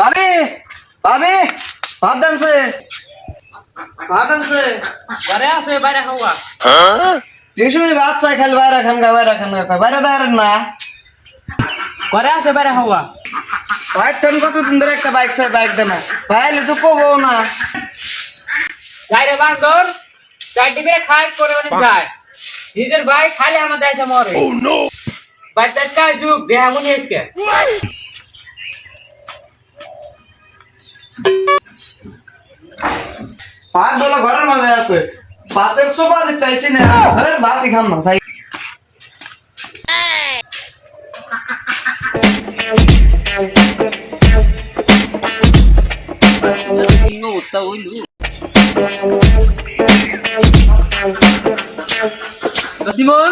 ভাবি ভাবি ভাত দানছে ভাত দানছে ঘরে আছে বাইরে খাওয়া যে সময় ভাত চাই খালি বাইরে খান গা বাইরে খান গা কয়, বাইরে দাঁড়ান না ঘরে আছে বাইরে খাওয়া বাইক টান কত দিন ধরে একটা বাইক চাই বাইক দেনা ভাইলে তো কবো না বাইরে বান্দর চারটি বেড়ে খাই করে মানে যায় নিজের ভাই খালি আমার দেয় মরে বাচ্চার কাজ যুগ দেহা মনে এসকে ভাত বলো ঘরের মাঝে আছে ভাতের সোফা দেখতে আইসি না ঘরের ভাতই খাম না চাই অবস্থা হইলু সিমন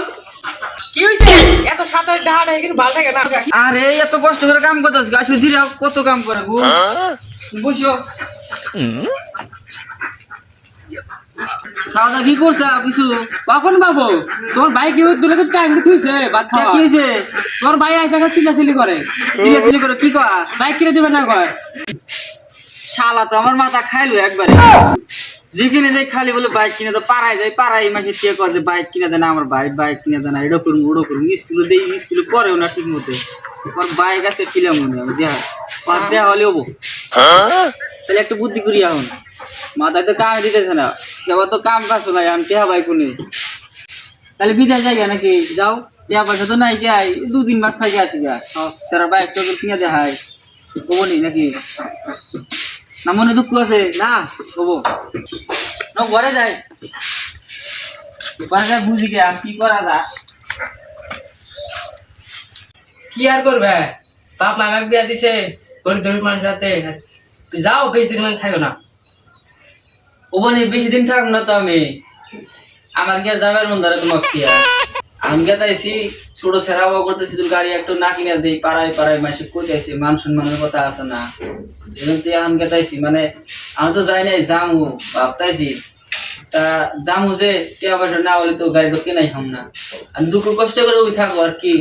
কি হইছে? এত সাঁতার ডাহাটা এখানে ভালো থাকে না। আরে এত কষ্ট করে কাম করতেছ কত কাম করে গো বসো খাওয়া দাওয়া কি করছে কিছু? কখন বাবু তোমার ভাই কেউ দূরে তো টাইম কি হয়েছে তোমার ভাই আইসা চিল্লা চিল্লি করে। চিলে চিলে করে কি কয়া? বাইক কিনে দিবে না কয়? শালা তো আমার মাথা খাইলো একবারে। যেখানে যাই খালি বলে বাইক কিনে তো পাড়ায় যাই পাড়ায় মাসে কে কয় বাইক কিনে দেয় না, আমার ভাই বাইক কিনে দেয় না এটা করুন ওটা করুন স্কুলে দেই স্কুলে পড়েও না ঠিক মতো বাইক আছে কিলাম মনে হয় দেয়া পাঁচ দেওয়া হলে হব। তাহলে একটু বুদ্ধি করি এখন। মাথায় তো কাম দিতেছে না, এবার তো কাম কাজ নাই আমি টেহা বাইক নেই তাহলে বিদেশ যাই নাকি? যাও, টেহা পয়সা তো নাই যাই দু তিন মাস থাকে আসি গা। তারা বাইক তো কিনে কবো নি নাকি? না মনে দুঃখ আছে। না কবো। না ঘরে যাই। ঘরে যাই বুঝি গে কি করা যা। কি আর করবে? বাপ মা আমাকে বিয়া দিছে গরিব গরিব মানুষ যাতে। যাও বেশি দিন মানে থাকো না। ওখানে বেশি দিন থাকব না তো আমি। আমার কি আর যাবার মন ধরে তোমার কি আর? আমি গেতাইছি ছোট ছেড়াও করতেছি তোর গাড়ি একটু না কিনে দেই পাড়ায় পাড়ায় মাসে কোথাইছি মান সম্মানের কথা আছে না। তুই আমি গেতাইছি মানে আমি তো যাই নাই, যামু, ভাবতাইছি। তা যামু যে, টিয়া পয়সা না হলে তো গাড়িটা কেনাই খাম না। আমি দুঃখ কষ্ট করে ওই থাকব আর কি।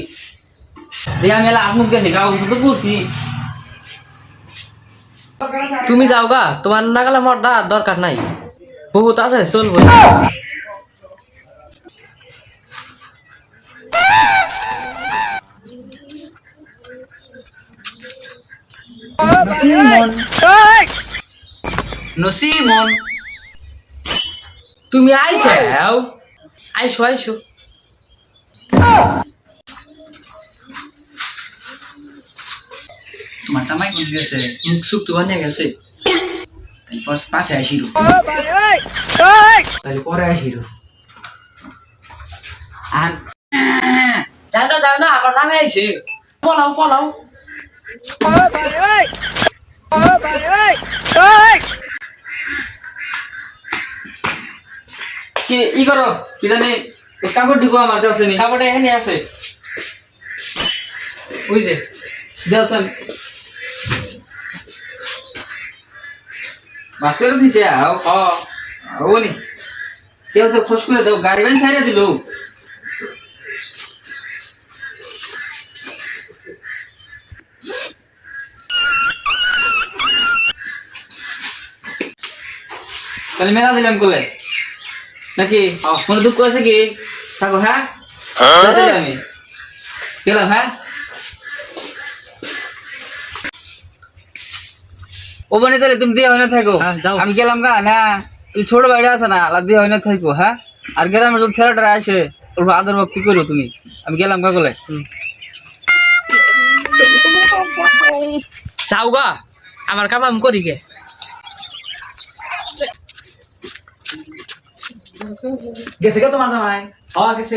আমি এলা আগুন গেছি গাও তো করছি তুমি যাও গা, তোমার নাগালে মর্দা দরকার নাই। বহুত আছে, চলবো। নসিমন। তুমি আইছো? আইসো আইসো। তোমার জামাই কোন গেছে? মুখ সুখ তো বানিয়ে গেছে। পাশে আসিল তাহলে পরে আসিল আর যাও না যাও না আবার জামে আইছে। পলাও পলাও। কি ই করো কি জানি কাপড় দিব আমার দেওয়া শ্রেণি তারপরে এখানে আছে। যে দেওয়া বাস করে দিছে ও কেউ তো খোঁজ করে দাও গাড়ি বাড়ি ছাইরা দিল। তাহলে মেলা দিলাম কোলে। নাকি? মনে দুঃখ আছে কি? থাকো হ্যাঁ? আমি। গেলাম হ্যাঁ? ও বনে তাহলে তুমি দিয়ে হয় না থাকো। হ্যাঁ, আমি গেলাম গা না? তুই ছোট বাইরে আছে না আলাদা দিয়ে হয় না থাকো হ্যাঁ? আর গ্রামের যখন ছেলেটা আসে ওর আদর ভক্তি করো তুমি? আমি গেলাম গা বলে যাও গা? আমার কাম আমি করি গে। গেছে কে তোমার জামাই। হ গেছে